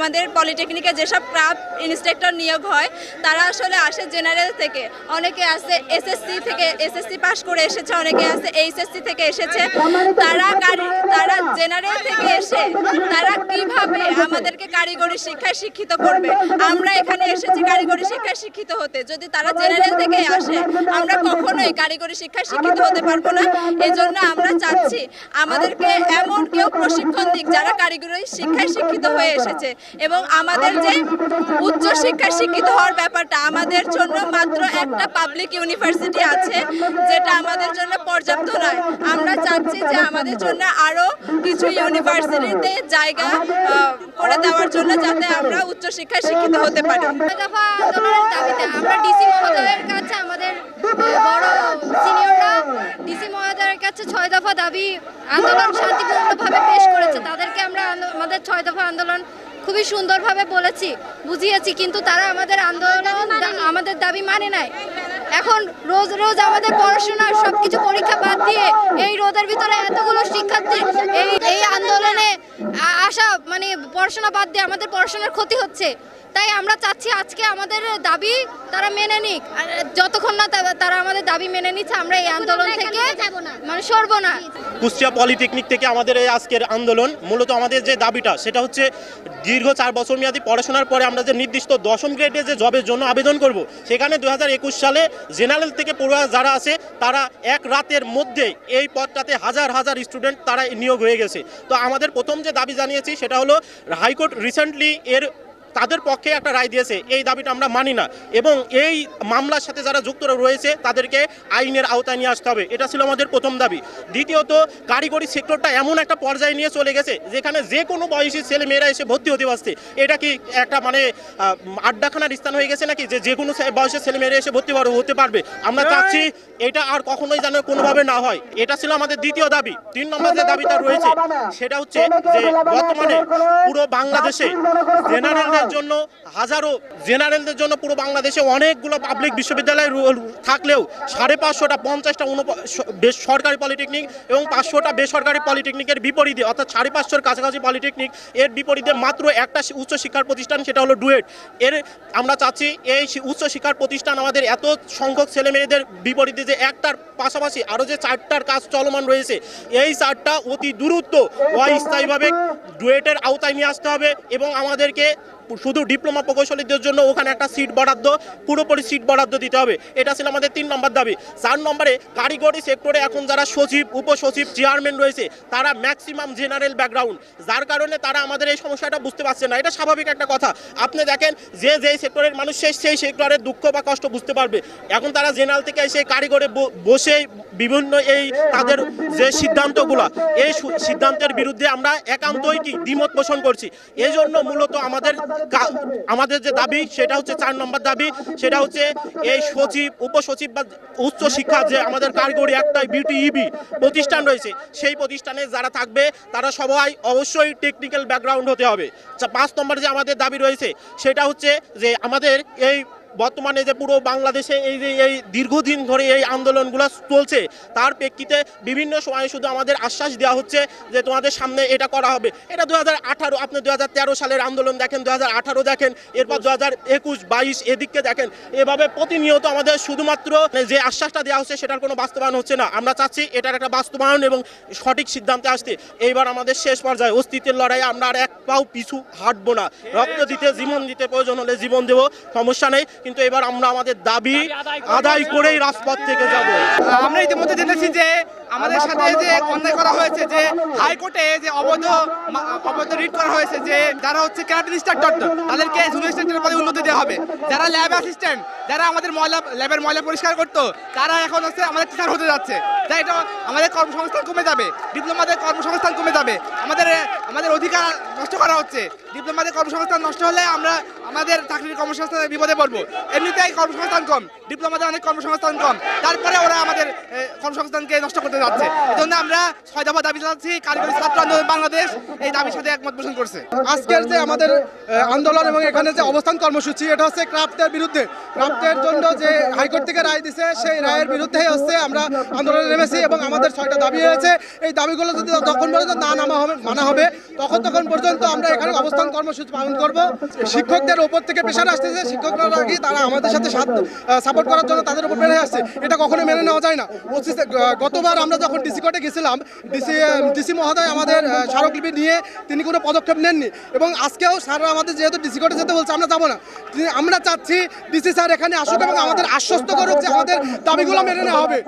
আমাদের পলিটেকনিকে যেসব craft instructor নিয়োগ হয়, তারা আসলে আসে জেনারেল থেকে। অনেকে আসে এসএসসি থেকে এসএসসি পাশ করে এসেছে, অনেকে আসে এইচএসসি থেকে এসেছে। তারা তারা জেনারেল থেকে এসে তারা কীভাবে আমাদেরকে কারিগরি শিক্ষায় শিক্ষিত করবে? আমরা এখানে এসেছি কারিগরি শিক্ষায় শিক্ষিত হতে। যদি তারা জেনারেল থেকে আসে, আমরা কখনোই কারিগরি শিক্ষায় শিক্ষিত হতে পারব না। এই জন্য আমরা চাচ্ছি আমাদেরকে এমন কেউ প্রশিক্ষণ দিক যারা কারিগরি শিক্ষায় শিক্ষিত হয়ে এসেছে। এবং আমাদের যে উচ্চ শিক্ষায় শিক্ষিত হওয়ার ব্যাপারটা, আমাদের জন্য মাত্র একটা পাবলিক ইউনিভার্সিটি আছে, যেটা আমাদের জন্য পর্যাপ্ত নয়। আমরা চাচ্ছি যে আমাদের জন্য আরও কিছু ইউনিভার্সিটিতে জায়গা করে দেওয়ার জন্য যাতে আমরা উচ্চ শিক্ষায় শিক্ষিত হতে পারি। আমরা ডিসি মহোদয়ের কাছে আমাদের বড় সিনিয়ররা ডিসি মহোদয়ের কাছে ছয় দফা দাবি আন্দোলন শান্তিপূর্ণভাবে পেশ করেছে। তাদেরকে আমরা আমাদের ছয় দফা আন্দোলন খুবই সুন্দরভাবে বলেছি, বুঝিয়েছি, কিন্তু তারা আমাদের আন্দোলন আমাদের দাবি মানে নাই। এখন রোজ রোজ আমাদের পড়াশোনা, সবকিছু পরীক্ষা বাদ দিয়ে এই রোদের ভিতরে এতগুলো শিক্ষার্থী, এই এই আন্দোলনে আসা মানে পড়াশোনা বাদ দিয়ে আমাদের পড়াশোনার ক্ষতি হচ্ছে। তাই আমরা চাচ্ছি আজকে আমাদের দাবি তারা মেনে নিক। আর যতক্ষণ না তারা আমাদের দাবি মেনে নিচ্ছে আমরা এই আন্দোলন থেকে মানে সরবো না। কুষ্টিয়া পলিটেকনিক থেকে আমাদের এই আজকের আন্দোলন মূলত আমাদের যে দাবিটা সেটা হচ্ছে দীর্ঘ চার বছর মেয়াদী পড়াশোনার পরে আমরা যে নির্দিষ্ট দশম গ্রেডে যে জবের জন্য আবেদন করব সেখানে দু হাজার একুশ সালে জেনারেল থেকে পড়ুয়া যারা আছে তারা এক রাতের মধ্যে এই পদটাতে হাজার হাজার স্টুডেন্ট তারা নিয়োগ হয়ে গেছে। তো আমাদের প্রথম যে দাবি জানিয়েছি সেটা হলো হাইকোর্ট রিসেন্টলি এর তাদের পক্ষে একটা রায় দিয়েছে। এই দাবিটা আমরা মানি না। এবং এই মামলার সাথে যারা যুক্ত রয়েছে তাদেরকে আইনের আওতায় নিয়ে আসতে হবে। এটা ছিল আমাদের প্রথম দাবি। দ্বিতীয়ত কারিগরি সেক্টরটা এমন একটা পর্যায়ে নিয়ে চলে গেছে যেখানে যে কোনো বয়সী ছেলে মেয়েরা এসে ভর্তি হতে পারছে। এটা কি একটা মানে আড্ডাখানার স্থান হয়ে গেছে নাকি? যে যে কোনো বয়সের ছেলে মেয়েরা এসে ভর্তি হতে পারবে। আমরা চাচ্ছি এটা আর কখনোই যেন কোনোভাবে না হয়। এটা ছিল আমাদের দ্বিতীয় দাবি। তিন নম্বর যে দাবিটা রয়েছে সেটা হচ্ছে যে বর্তমানে পুরো বাংলাদেশে জেনারেলদের জন্য হাজারো জেনারেলদের জন্য পুরো বাংলাদেশে অনেকগুলো পাবলিক বিশ্ববিদ্যালয় থাকলেও সাড়ে পাঁচশোটা, পঞ্চাশটা সরকারি পলিটেকনিক এবং পাঁচশোটা বেসরকারি পলিটেকনিকের বিপরীতে, অর্থাৎ সাড়ে পাঁচশোর কাছাকাছি পলিটেকনিক এর বিপরীতে মাত্র একটা উচ্চ শিক্ষার প্রতিষ্ঠান, সেটা হলো ডুয়েট এর আমরা চাচ্ছি এই উচ্চ শিক্ষার প্রতিষ্ঠান আমাদের এত সংখ্যক ছেলে মেয়েদের বিপরীতে যে একটার পাশাপাশি আরও যে চারটার কাজ চলমান রয়েছে, এই চারটা অতি দ্রুত অস্থায়ীভাবে ডুয়েটের আওতায় নিয়ে আসতে হবে এবং আমাদেরকে শুধু ডিপ্লোমা প্রকৌশলীদের জন্য ওখানে একটা সিট বরাদ্দ, পুরোপুরি সিট বরাদ্দ দিতে হবে। এটা ছিল আমাদের তিন নম্বর দাবি। চার নম্বরে কারিগরি সেক্টরে এখন যারা সচিব, উপসচিব, চেয়ারম্যান রয়েছে, তারা ম্যাক্সিমাম জেনারেল ব্যাকগ্রাউন্ড যার কারণে তারা আমাদের এই সমস্যাটা বুঝতে পারছে না। এটা স্বাভাবিক একটা কথা। আপনি দেখেন, যে যেই সেক্টরের মানুষ সেই সেই সেক্টরের দুঃখ বা কষ্ট বুঝতে পারবে। এখন তারা জেনারেল থেকে এসে কারিগরে বসে বিভিন্ন এই তাদের যে সিদ্ধান্তগুলো, এই সিদ্ধান্তের বিরুদ্ধে আমরা একান্তই কি দ্বিমত পোষণ করছি। এই জন্য মূলত আমাদের আমাদের যে দাবি, সেটা হচ্ছে চার নম্বর দাবি। সেটা হচ্ছে এই সচিব, উপসচিব বা উচ্চ শিক্ষা যে আমাদের কারিগরি একটাই বিটিইবি প্রতিষ্ঠান রয়েছে, সেই প্রতিষ্ঠানে যারা থাকবে, তারা সবাই অবশ্যই টেকনিক্যাল ব্যাকগ্রাউন্ড হতে হবে। পাঁচ নম্বর যে আমাদের দাবি রয়েছে, সেটা হচ্ছে যে আমাদের এই বর্তমানে যে পুরো বাংলাদেশে এই যে এই দীর্ঘদিন ধরে এই আন্দোলনগুলো চলছে তার প্রেক্ষিতে বিভিন্ন সময়ে শুধু আমাদের আশ্বাস দেওয়া হচ্ছে যে তোমাদের সামনে এটা করা হবে। এটা দু হাজার আঠারো আপনি দু হাজার তেরো সালের আন্দোলন দেখেন দু হাজার আঠারো দেখেন এরপর দু হাজার একুশ বাইশ এদিককে দেখেন। এভাবে প্রতিনিয়ত আমাদের শুধুমাত্র যে আশ্বাসটা দেওয়া হচ্ছে সেটার কোনো বাস্তবায়ন হচ্ছে না। আমরা চাচ্ছি এটার একটা বাস্তবায়ন এবং সঠিক সিদ্ধান্তে আসতে। এইবার আমাদের শেষ পর্যায়ে অস্তিত্বের লড়াইয়ে আমরা আর এক পাও পিছু হাঁটবো না। রক্ত দিতে জীবন দিতে প্রয়োজন হলে জীবন দেবো সমস্যা নেই। কিন্তু এবার আমরা আমাদের দাবি আদায় করেই রাজপথ থেকে যাব। আমরা ইতিমধ্যে জেনেছি যে আমাদের সাথে যে অন্যায় করা হয়েছে যে হাইকোর্টে যে অবৈধ অবৈধ রিট করা হয়েছে যে যারা হচ্ছে ক্যারাটে ডক্টর তাদেরকে পদে উন্নতি হবে। যারা ল্যাব অ্যাসিস্ট্যান্ট যারা আমাদের ময়লা ল্যাবের ময়লা পরিষ্কার করতো, তারা এখন হচ্ছে আমাদের টিচার হতে যাচ্ছে। তাই এটা আমাদের কর্মসংস্থান কমে যাবে। ডিপ্লোমাদের কর্মসংস্থান কমে যাবে। আমাদের আমাদের অধিকার নষ্ট করা হচ্ছে। ডিপ্লোমাদের কর্মসংস্থান নষ্ট হলে আমরা আমাদের চাকরির কর্মসংস্থানের বিপদে পড়ব। এমনিতেই কর্মসংস্থান কম। ডিপ্লোমাদের অনেক কর্মসংস্থান কম। তারপরে ওরা আমাদের কর্মসংস্থানকে নষ্ট করতে যাচ্ছে। এজন্য আমরা ছয় দফা দাবি জানাচ্ছি, কারিগরি ছাত্র আন্দোলন বাংলাদেশ এই দাবির সাথে একমত পোষণ করছে। আজকের যে আমাদের আন্দোলন এবং এখানে যে অবস্থান কর্মসূচি এটা হচ্ছে ক্রাফ্টের বিরুদ্ধে। ক্রাফ্টের জন্য যে হাইকোর্ট থেকে রায় দিছে, সেই রায়ের বিরুদ্ধে হচ্ছে আমরা আন্দোলনে নেমেছি এবং আমাদের ছয়টা দাবি রয়েছে। এই দাবিগুলো যদি তখন পর্যন্ত না নামা হবে, মানা হবে। তখন তখন পর্যন্ত আমরা এখানে অবস্থান কর্মসূচি পালন করব। শিক্ষকদের ওপর থেকে প্রেশার আসতেছে। শিক্ষকরা নাকি তারা আমাদের সাথে সাপোর্ট করার জন্য তাদের উপর বেড়ে আসছে? এটা কখনো মেনে নেওয়া যায় না। গতবার আমরা যখন ডিসি কোর্টে গেছিলাম ডিসি ডিসি মহোদয় আমাদের স্মারকলিপি নিয়ে তিনি কোনো পদক্ষেপ নেননি। এবং আজকেও স্যাররা আমাদের যেহেতু ডিসি কোর্টে যেতে বলছে, আমরা যাব না। আমরা চাচ্ছি ডিসি স্যার এখানে আসুক এবং আমাদের আশ্বস্ত করুক যে আমাদের দাবিগুলো মেনে নেওয়া হবে।